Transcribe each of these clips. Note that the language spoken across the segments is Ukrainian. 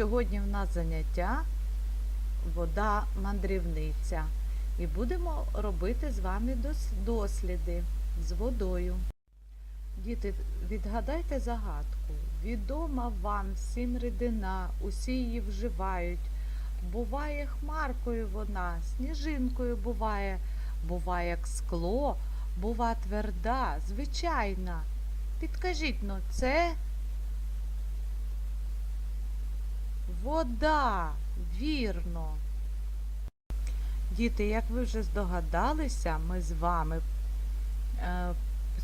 Сьогодні в нас заняття вода мандрівниця. І будемо робити з вами досліди з водою. Діти, відгадайте загадку. Відома вам всім рідина, усі її вживають. Буває хмаркою вона, сніжинкою буває, буває як скло, бува тверда, звичайна. Підкажіть, ну це вода, вірно. Діти, як ви вже здогадалися, ми з вами е,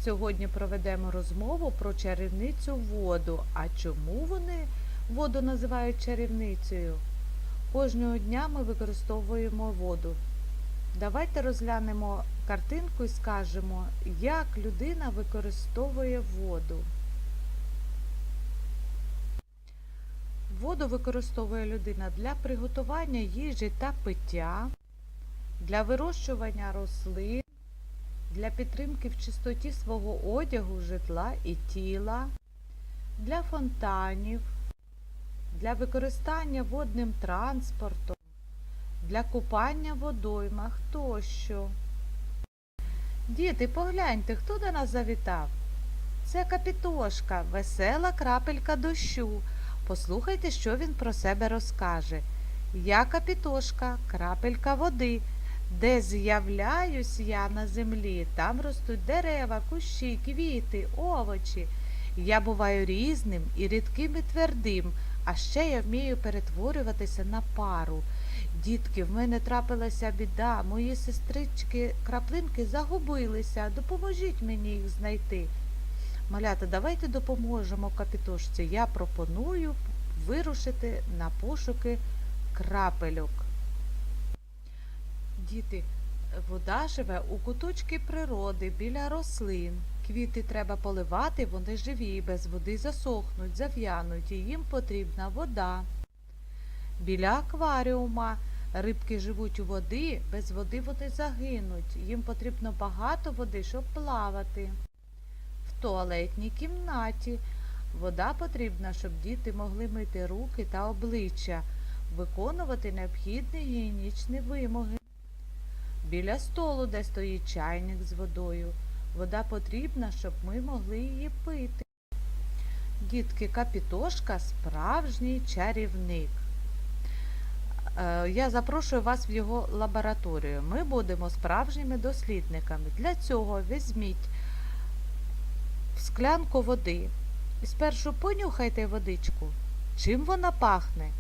сьогодні проведемо розмову про чарівницю воду. А чому вони воду називають чарівницею? Кожного дня ми використовуємо воду. Давайте розглянемо картинку і скажемо, як людина використовує воду. Воду використовує людина для приготування їжі та пиття, для вирощування рослин, для підтримки в чистоті свого одягу, житла і тіла, для фонтанів, для використання водним транспортом, для купання в водоймах тощо. Діти, погляньте, хто до нас завітав? Це капітошка, весела крапелька дощу. Послухайте, що він про себе розкаже. Я капітошка, крапелька води. Де з'являюсь я на землі, там ростуть дерева, кущі, квіти, овочі. Я буваю різним і рідким і твердим, а ще я вмію перетворюватися на пару. Дітки, в мене трапилася біда, мої сестрички краплинки загубилися. Допоможіть мені їх знайти. Малята, давайте допоможемо капітошці. Я пропоную вирушити на пошуки крапельок. Діти, вода живе у куточки природи, біля рослин. Квіти треба поливати, вони живі, без води засохнуть, зав'януть, і їм потрібна вода. Біля акваріума рибки живуть у води, без води вони загинуть. Їм потрібно багато води, щоб плавати. Туалетній кімнаті вода потрібна, щоб діти могли мити руки та обличчя, виконувати необхідні гігієнічні вимоги. Біля столу, де стоїть чайник з водою, вода потрібна, щоб ми могли її пити. Дітки, капітошка справжній чарівник. Е, Я запрошую вас в його лабораторію. Ми будемо справжніми дослідниками. Для цього візьміть склянку води. І спершу понюхайте водичку. Чим вона пахне?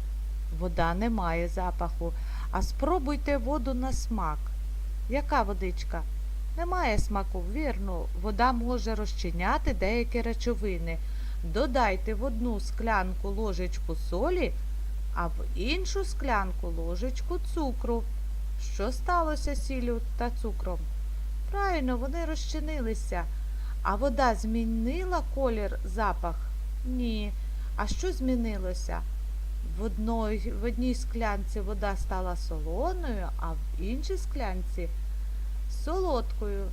Вода не має запаху, а спробуйте воду на смак. Яка водичка? Немає смаку, вірно, вода може розчиняти деякі речовини. Додайте в одну склянку ложечку солі, а в іншу склянку ложечку цукру. Що сталося сіллю та цукром? Правильно, вони розчинилися. А вода змінила колір, запах? Ні. А що змінилося? В одній, в одній склянці вода стала солоною, а в іншій склянці солодкою.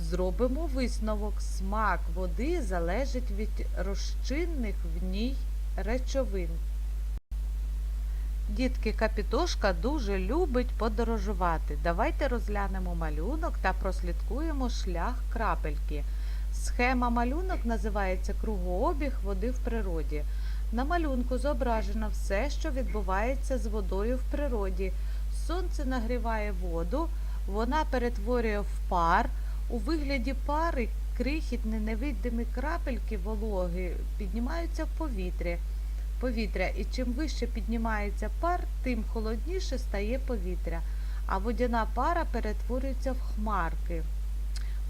Зробимо висновок. Смак води залежить від розчинних в ній речовин. Дітки Капітошка дуже любить подорожувати. Давайте розглянемо малюнок та прослідкуємо шлях крапельки. Схема малюнок називається Кругообіг води в природі. На малюнку зображено все, що відбувається з водою в природі. Сонце нагріває воду, вона перетворює в пар. У вигляді пари крихітні невидимі крапельки вологи піднімаються в повітря. Повітря. І чим вище піднімається пар, тим холодніше стає повітря, а водяна пара перетворюється в хмарки.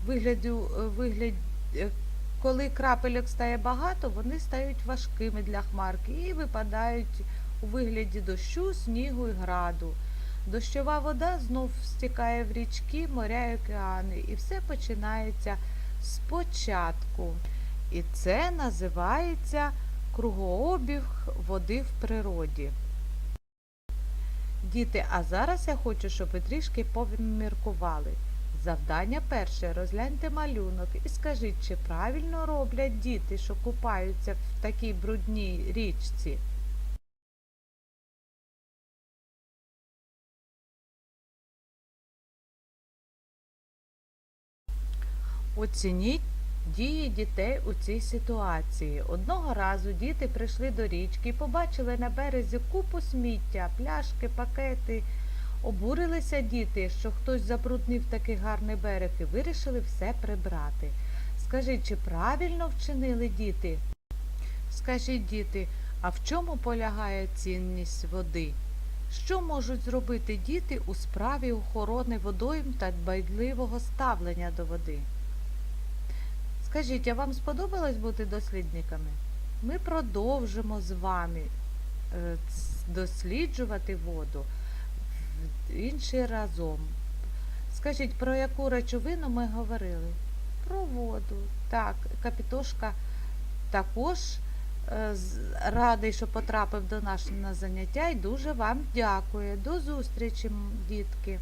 Вигляду, вигляд, е, коли крапельок стає багато, вони стають важкими для хмарки і випадають у вигляді дощу, снігу і граду. Дощова вода знов стікає в річки, моря і океани, і все починається спочатку. І це називається Кругообіг води в природі. Діти, а зараз я хочу, щоб ви трішки поміркували. Завдання перше. Розгляньте малюнок і скажіть, чи правильно роблять діти, що купаються в такій брудній річці. Оцініть дії дітей у цій ситуації. Одного разу діти прийшли до річки і побачили на березі купу сміття, пляшки, пакети. Обурилися діти, що хтось забруднив такий гарний берег і вирішили все прибрати. Скажіть, чи правильно вчинили діти? Скажіть, діти, а в чому полягає цінність води? Що можуть зробити діти у справі охорони водойм та дбайливого ставлення до води? Скажіть, а вам сподобалось бути дослідниками? Ми продовжимо з вами е, досліджувати воду інший разом. Скажіть, про яку речовину ми говорили? Про воду. Так, Капітошка також е, радий, що потрапив до нас на заняття і дуже вам дякує. До зустрічі, дітки.